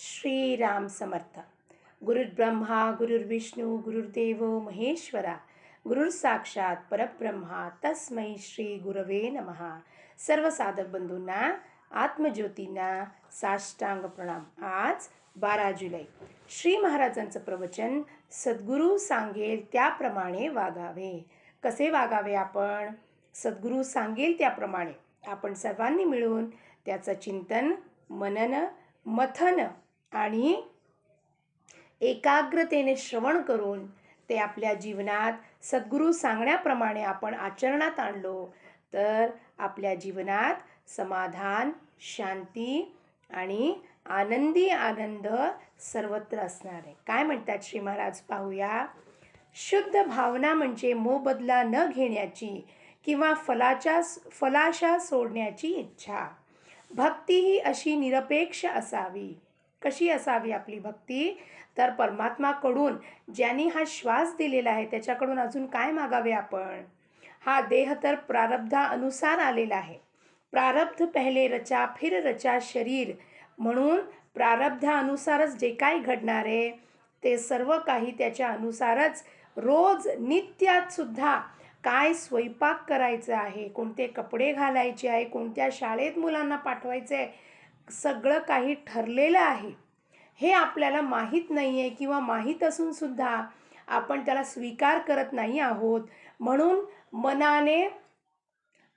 श्रीराम समर्थ. गुरुर्ब्रह्मा गुरुर्विष्णू गुरुर्देव महेश्वरा गुरुर साक्षात परब्रह्मा तस्मै श्री गुरवे नमहा सर्व साधक बंधूंना आत्मज्योतींना साष्टांग प्रणाम. आज बारा जुलै. श्री महाराजांचं प्रवचन सद्गुरू सांगेल त्याप्रमाणे वागावे. कसे वागावे आपण? सद्गुरू सांगेल त्याप्रमाणे. आपण सर्वांनी मिळून त्याचं चिंतन मनन मथन आणि एकाग्रतेने श्रवण करून ते आपल्या जीवनात सद्गुरू सांगण्याप्रमाणे आपण आचरणात आणलो तर आपल्या जीवनात समाधान शांती आणि आनंदी आनंद सर्वत्र असणार आहे. काय म्हणतात श्री महाराज? पाहूया. शुद्ध भावना म्हणजे मोबदला न घेण्याची किंवा फलाच्या फलाशा सोडण्याची इच्छा. भक्ती ही अशी निरपेक्ष असावी. कशी असावी आपली भक्ती? तर परमात्माकडून ज्यांनी हा श्वास दिलेला आहे त्याच्याकडून अजून काय मागावे आपण? हा देह तर प्रारब्धानुसार आलेला आहे. प्रारब्ध पहिले रचा फिर रचा शरीर. म्हणून प्रारब्धानुसारच जे काय घडणार आहे ते सर्व काही त्याच्या अनुसारच रोज नित्यात सुद्धा काय स्वयंपाक करायचं आहे कोणते कपडे घालायचे आहे कोणत्या शाळेत मुलांना पाठवायचे आहे सगळं काही ठरलेलं आहे. हे आपल्याला माहीत नाही आहे किंवा माहीत असूनसुद्धा आपण त्याला स्वीकार करत नाही आहोत. म्हणून मनाने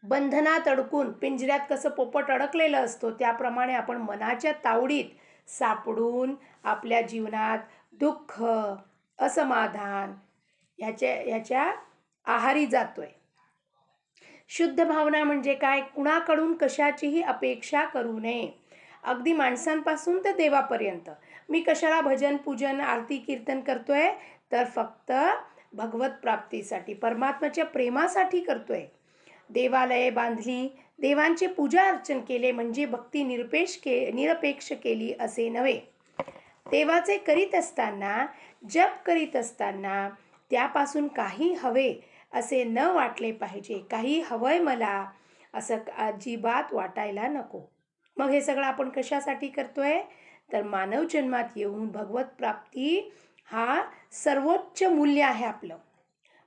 बंधनात अडकून पिंजऱ्यात कसं पोपट अडकलेलं असतो त्याप्रमाणे आपण मनाच्या तावडीत सापडून आपल्या जीवनात दुःख असमाधान ह्याच्या ह्याच्या आहारी जातोय. शुद्ध भावना म्हणजे काय? कुणाकडून कशाचीही अपेक्षा करू नये. अगदी माणसांपासून तर देवापर्यंत. मी कशाला भजन पूजन आरती कीर्तन करतो आहे तर फक्त भगवत प्राप्तीसाठी परमात्म्याच्या प्रेमासाठी करतो आहे देवालये बांधली देवांचे पूजा अर्चन केले म्हणजे भक्ती निरपेक्ष के निरपेक्ष केली असे नव्हे. देवाचे करीत असताना जप करीत असताना त्यापासून काही हवे असे न वाटले पाहिजे. काही हवंय मला असं अजिबात वाटायला नको. मग हे सगळं आपण कशासाठी करतोय? तर मानव जन्मात येऊन भगवत प्राप्ती हा सर्वोच्च मूल्य आहे आपलं.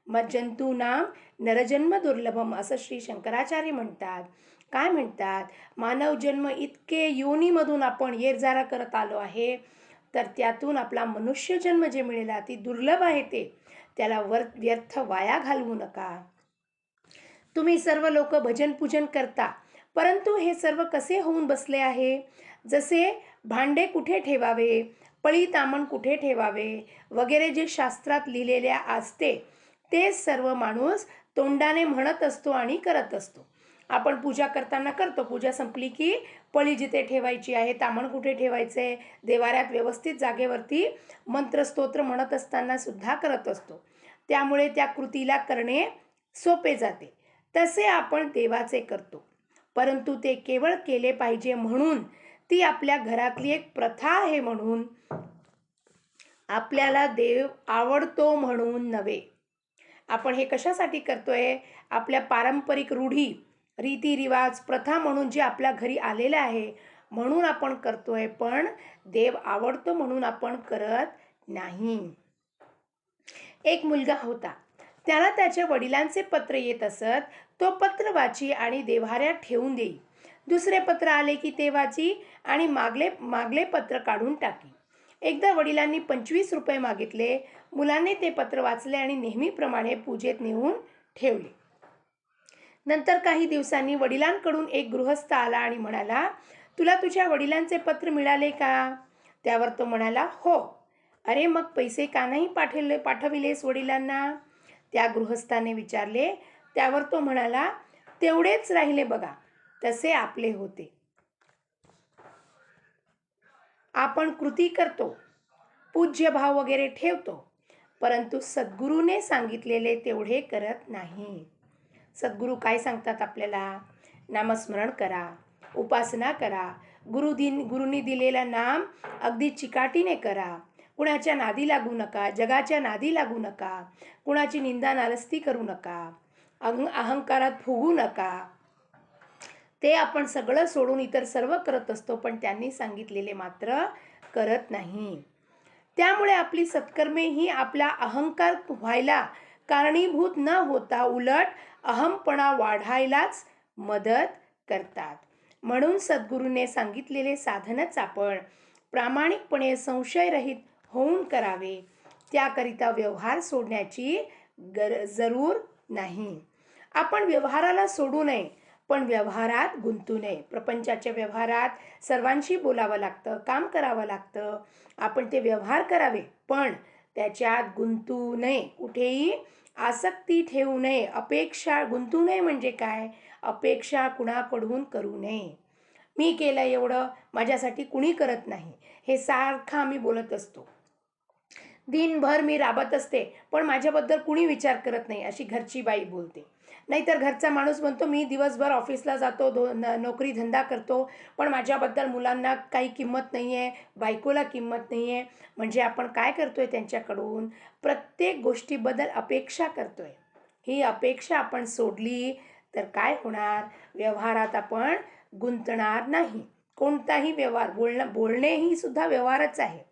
मग जंतूनाम नरजन्म दुर्लभम असं श्री शंकराचार्य म्हणतात. काय म्हणतात? मानव जन्म इतके योनीमधून आपण ये जारा करत आलो आहे तर त्यातून आपला मनुष्य जन्म जे मिळेला ती दुर्लभ आहे ते त्याला वर व्यर्थ वाया घालवू नका. तुम्ही सर्व लोक भजन पूजन करता परंतु हे सर्व कसे होऊन बसले आहे? जसे भांडे कुठे ठेवावे? पळी तामण कुठे ठेवावे? वगैरे जे शास्त्रात लिहिलेले असते ते सर्व माणूस तोंडाने म्हणत असतो आणि करत असतो. आपण पूजा करताना करतो. पूजा संपली की पळी जिथे ठेवायची आहे तामण कुठे ठेवायचे? देवाऱ्यात व्यवस्थित जागेवरती मंत्रस्तोत्र म्हणत असताना सुद्धा करत असतो. त्यामुळे त्या कृतीला करणे सोपे जाते. तसे आपण देवाचे करतो. परंतु ते केवळ केले पाहिजे म्हणून ती आपल्या घरातली एक प्रथा आहे म्हणून. आपल्याला देव आवडतो म्हणून नव्हे. आपण हे कशासाठी करतोय? आपल्या पारंपरिक रूढी रीतिरिवाज प्रथा म्हणून जे आपल्या घरी आलेलं आहे म्हणून आपण करतोय. पण देव आवडतो म्हणून आपण करत नाही. एक मुलगा होता. त्याला त्याच्या वडिलांचे पत्र येत असत तो पत्र वाची आणि देव्हाऱ्यात ठेवून देई. दुसरे पत्र आले की ते वाची आणि मागले मागले पत्र काढून टाकी. एकदा वडिलांनी पंचवीस रुपये मागितले. मुलाने ते पत्र वाचले आणि नेहमीप्रमाणे पूजेत नेऊन ठेवले. नंतर काही दिवसांनी वडिलांकडून एक गृहस्थ आला आणि म्हणाला तुला तुझ्या वडिलांचे पत्र मिळाले का? त्यावर तो म्हणाला हो. अरे मग पैसे का नाही पाठवले पाठविलेस वडिलांना? त्या गृहस्थाने विचारले त्यावर तो म्हणाला तेवढेच राहिले बघा तसे आपले होते. आपण कृती करतो पूज्य भाव वगैरे ठेवतो परंतु सद्गुरूने सांगितलेले तेवढे करत नाही. सद्गुरू काय सांगतात आपल्याला? नामस्मरण करा उपासना करा गुरुदिन गुरुनी दिलेला नाम अगदी चिकाटीने करा. कुणाच्या नादी लागू नका जगाच्या नादी लागू नका कुणाची निंदा नालस्ती करू नका. अहं अहंकारात फुगू नका. ते आपण सगळं सोडून इतर सर्व करत असतो पण त्यांनी सांगितलेले मात्र करत नाही. त्यामुळे आपली सत्कर्मे ही आपला अहंकार व्हायला कारणीभूत न होता उलट अहमपणा वाढायलाच मदत करतात. म्हणून सद्गुरूने सांगितलेले साधनच आपण प्रामाणिकपणे संशयरहित होऊन करावे. त्याकरिता व्यवहार सोडण्याची गर जरूर नाही. आपण व्यवहाराला सोडू नये पण व्यवहारात गुंतू नये. प्रपंचाच्या व्यवहारात सर्वांशी बोलावं लागतं काम करावं लागतं. आपण ते व्यवहार करावे पण त्याच्यात गुंतू नये. कुठेही आसक्ती ठेवू नये. अपेक्षा गुंतू नये म्हणजे काय? अपेक्षा कुणाकडून करू नये? मी केलं एवढं माझ्यासाठी कुणी करत नाही. हे सारखं आम्ही बोलत असतो. दिनभर मी राबत असते पण माझ्याबद्दल कुणी विचार करत नाही अशी घरची बाई बोलते. नाहीतर घरचा माणूस म्हणतो मी दिवसभर ऑफिसला जातो धो न नोकरी धंदा करतो पण माझ्याबद्दल मुलांना काही किंमत नाही आहे बायकोला किंमत नाही आहे म्हणजे आपण काय करतो आहे त्यांच्याकडून? प्रत्येक गोष्टीबद्दल अपेक्षा करतो आहे ही अपेक्षा आपण सोडली तर काय होणार? व्यवहारात आपण गुंतणार नाही. कोणताही व्यवहार बोलणं बोलणेही सुद्धा व्यवहारच आहे.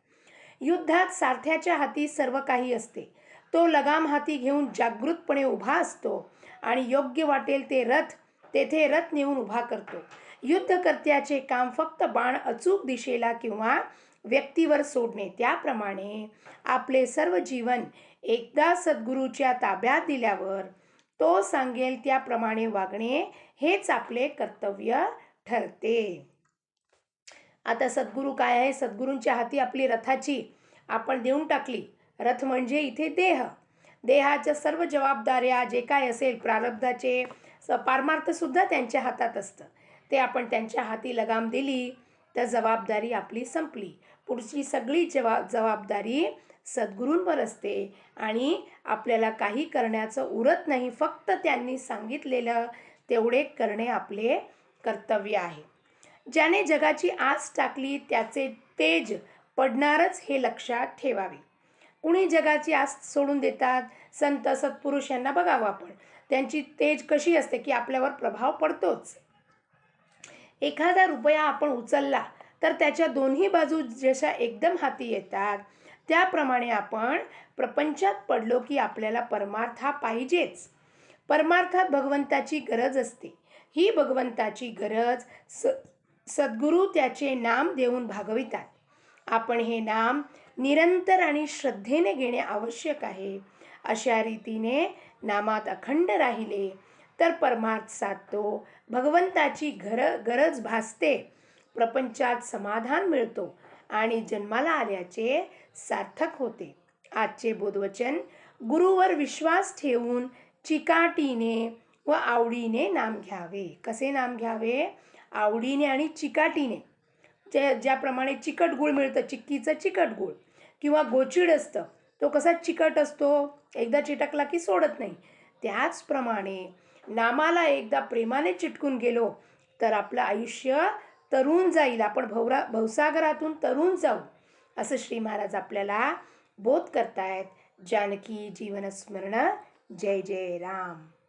युद्धात सारथ्याच्या हाती सर्व काही असते. तो लगाम हाती घेऊन जागृतपणे उभा असतो आणि योग्य वाटेल ते रथ तेथे रथ नेऊन उभा करतो. युद्धकर्त्याचे काम फक्त बाण अचूक दिशेला किंवा व्यक्तीवर सोडणे. त्याप्रमाणे आपले सर्व जीवन एकदा सद्गुरूच्या ताब्यात दिल्यावर तो सांगेल त्याप्रमाणे वागणे हेच आपले कर्तव्य ठरते. आता सद्गुरू काय आहे? सद्गुरूंच्या हाती आपली रथाची आपण देऊन टाकली. रथ म्हणजे इथे देह. देहाच्या सर्व जबाबदाऱ्या जे काय असेल प्रारब्धाचे स पारमार्थसुद्धा त्यांच्या हातात असतं. ते आपण त्यांच्या हाती लगाम दिली तर जबाबदारी आपली संपली. पुढची सगळी जवा जबाबदारी सद्गुरूंवर असते आणि आपल्याला काही करण्याचं उरत नाही. फक्त त्यांनी सांगितलेलं तेवढे करणे आपले कर्तव्य आहे. ज्याने जगाची आस टाकली त्याचे तेज पडणारच हे लक्षात ठेवावे. कुणी जगाची आस सोडून देतात? संत सत्पुरुष यांना बघावं आपण. त्यांची तेज कशी असते की आपल्यावर प्रभाव पडतोच? एखादा रुपया आपण उचलला तर त्याच्या दोन्ही बाजू जशा एकदम हाती येतात त्याप्रमाणे आपण प्रपंचात पडलो की आपल्याला परमार्थ हा पाहिजेच. परमार्थात भगवंताची गरज असते. ही भगवंताची गरज स सद्गुरू त्याचे नाम देऊन भागवितात. आपण हे नाम निरंतर आणि श्रद्धेने घेणे आवश्यक आहे. अशा रीतीने नामात अखंड राहिले तर परमार्थ साधतो भगवंताची घर गरज भासते प्रपंचात समाधान मिळतो आणि जन्माला आल्याचे सार्थक होते. आजचे बोधवचन गुरुवर विश्वास ठेवून चिकाटीने व आवडीने नाम घ्यावे. कसे नाम घ्यावे? आवडीने आणि चिकाटीने. जे ज्याप्रमाणे चिकट गुळ मिळतं चिक्कीचं चिकट गुळ किंवा गोचिड असतं तो कसा चिकट असतो? एकदा चिटकला की सोडत नाही. त्याचप्रमाणे नामाला एकदा प्रेमाने चिटकून गेलो तर आपलं आयुष्य तरुण जाईल. आपण भवरा भवसागरातून तरुण जाऊ असं श्री महाराज आपल्याला बोध करतायत. जानकी जीवनस्मरण. जय जय राम.